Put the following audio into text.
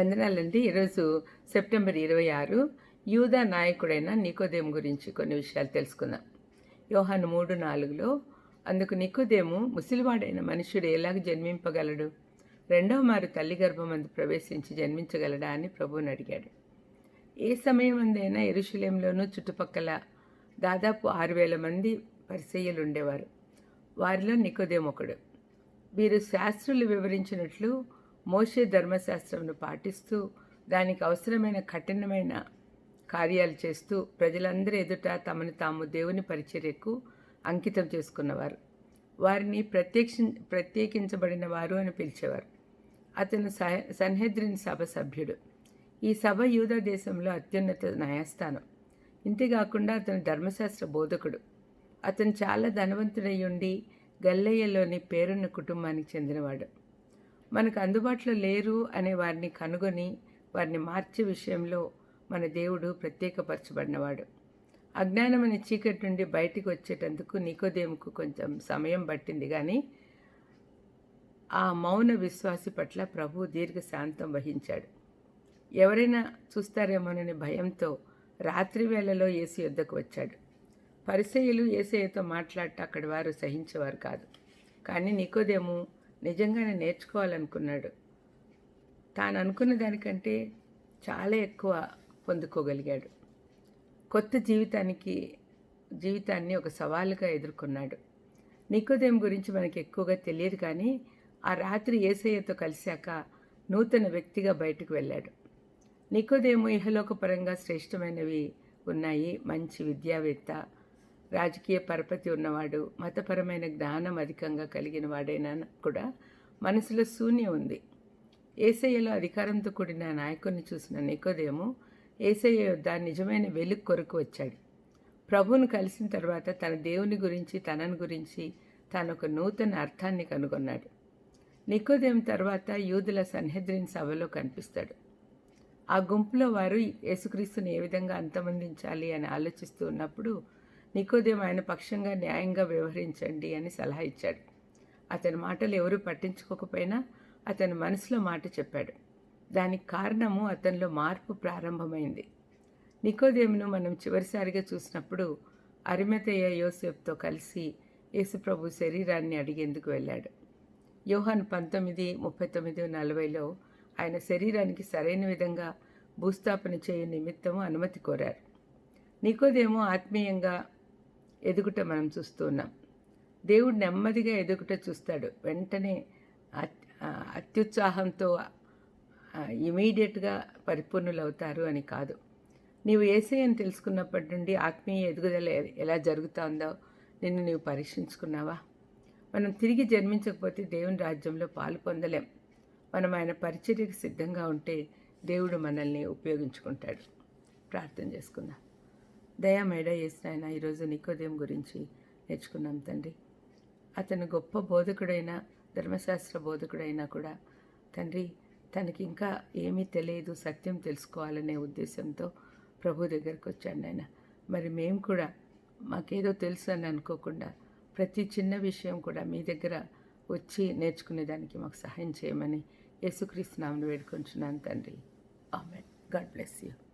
వందనాలండి. ఈరోజు సెప్టెంబర్ ఇరవై ఆరు. యూదా నాయకుడైన నికోదేము గురించి కొన్ని విషయాలు తెలుసుకుందాం. యోహాను మూడు నాలుగులో అందుకు నికోదేము ముసలివాడైన మనుషుడు ఎలాగ జన్మింపగలడు? రెండవ మారు తల్లి గర్భమందు ప్రవేశించి జన్మించగలడా? అని ప్రభువుని అడిగాడు. ఏ సమయం అందైనా ఎరుశలేంలోనూ చుట్టుపక్కల దాదాపు ఆరు వేల మంది పరిసయ్యలు ఉండేవారు. వారిలో నికోదేము ఒకడు. వీరు శాస్త్రులు వివరించినట్లు మోషే ధర్మశాస్త్రంను పాటిస్తూ దానికి అవసరమైన కఠినమైన కార్యాలు చేస్తూ ప్రజలందరి ఎదుట తమను తాము దేవుని పరిచర్యకు అంకితం చేసుకున్నవారు. వారిని ప్రత్యక్ష ప్రత్యేకించబడిన వారు అని పిలిచేవారు. అతను సన్హెద్రిన్ సభ సభ్యుడు. ఈ సభ యూదా దేశంలో అత్యున్నత న్యాయస్థానం. ఇంతేకాకుండా అతను ధర్మశాస్త్ర బోధకుడు. అతను చాలా ధనవంతుడై ఉండి గల్లయ్యలోని పేరున్న కుటుంబానికి చెందినవాడు. మనకు అందుబాటులో లేరు అనే వారిని కనుగొని వారిని మార్చే విషయంలో మన దేవుడు ప్రత్యేకపరచబడినవాడు. అజ్ఞానం అనే చీకటి నుండి బయటికి వచ్చేటందుకు నికోదేముకు కొంచెం సమయం పట్టింది కానీ ఆ మౌన విశ్వాసి పట్ల ప్రభు దీర్ఘ శాంతం వహించాడు. ఎవరైనా చూస్తారేమోనని భయంతో రాత్రి వేళలో ఏసు యుద్ధకు వచ్చాడు. పరిసయులు ఏసయ్యతో మాట్లాడట అక్కడి వారు సహించేవారు కాదు. కానీ నికోదేము నిజంగానే నేర్చుకోవాలనుకున్నాడు. తాను అనుకున్న దానికంటే చాలా ఎక్కువ పొందుకోగలిగాడు. కొత్త జీవితానికి జీవితాన్ని ఒక సవాలుగా ఎదుర్కొన్నాడు. నికోదేం గురించి మనకి ఎక్కువగా తెలియదు కానీ ఆ రాత్రి ఏసయ్యతో కలిశాక నూతన వ్యక్తిగా బయటకు వెళ్ళాడు. నికోదేము ఇహలోకపరంగా శ్రేష్టమైనవి ఉన్నాయి. మంచి విద్యావేత్త రాజకీయ పరపతి ఉన్నవాడు మతపరమైన జ్ఞానం అధికంగా కలిగిన వాడైనా కూడా మనసులో శూన్యం ఉంది. ఏసయ్యలో అధికారంతో కూడిన నాయకుడిని చూసిన నికోదేము ఏసయ్య యొద్ద నిజమైన వెలుగు కొరకు వచ్చాడు. ప్రభువును కలిసిన తర్వాత తన దేవుని గురించి తనను గురించి తాను ఒక నూతన అర్థాన్ని కనుగొన్నాడు. నికోదేం తర్వాత యూదుల సన్హెద్రిన్ సభలో కనిపిస్తాడు. ఆ గుంపులో వారు యేసుక్రీస్తుని ఏ విధంగా అంతమందించాలి అని ఆలోచిస్తూ ఉన్నప్పుడు నికోదేమ ఆయన పక్షంగా న్యాయంగా వ్యవహరించండి అని సలహా ఇచ్చాడు. అతని మాటలు ఎవరూ పట్టించుకోకపోయినా అతని మనసులో మాట చెప్పాడు. దానికి కారణము అతనిలో మార్పు ప్రారంభమైంది. నికోదేమును మనం చివరిసారిగా చూసినప్పుడు అరిమతయ్య యోసెఫ్తో కలిసి యేసుప్రభు శరీరాన్ని అడిగేందుకు వెళ్ళాడు. యోహాన్ పంతొమ్మిది ముప్పై తొమ్మిది నలభైలో ఆయన శరీరానికి సరైన విధంగా భూస్థాపన చేయ నిమిత్తము అనుమతి కోరారు. నికోదేమో ఆత్మీయంగా ఎదుగుట మనం చూస్తూ ఉన్నాం. దేవుడు నెమ్మదిగా ఎదుగుట చూస్తాడు. వెంటనే అత్యుత్సాహంతో ఇమీడియట్గా పరిపూర్ణులు అవుతారు అని కాదు. నీవు ఏసయ్యని తెలుసుకున్నప్పటి నుండి ఆత్మీయ ఎదుగుదల ఎలా జరుగుతుందో నిన్ను నీవు పరీక్షించుకున్నావా? మనం తిరిగి జన్మించకపోతే దేవుని రాజ్యంలో పాలు పొందలేం. మనం ఆయన పరిచర్యకు సిద్ధంగా ఉంటే దేవుడు మనల్ని ఉపయోగించుకుంటాడు. ప్రార్థన చేసుకుందాం. దయా మేడ ఈరోజు నికోదయం గురించి నేర్చుకున్నాం తండ్రి. అతను గొప్ప బోధకుడైన ధర్మశాస్త్ర బోధకుడైనా కూడా తండ్రి తనకి ఇంకా ఏమీ తెలియదు సత్యం తెలుసుకోవాలనే ఉద్దేశంతో ప్రభు దగ్గరకు వచ్చాను ఆయన మరి మేము కూడా మాకేదో తెలుసు అని అనుకోకుండా ప్రతి చిన్న విషయం కూడా మీ దగ్గర వచ్చి నేర్చుకునేదానికి మాకు సహాయం చేయమని యేసుక్రీస్తు నామను వేడుకొంచున్నాను తండ్రి. ఆమె గాడ్ బ్లెస్ యూ.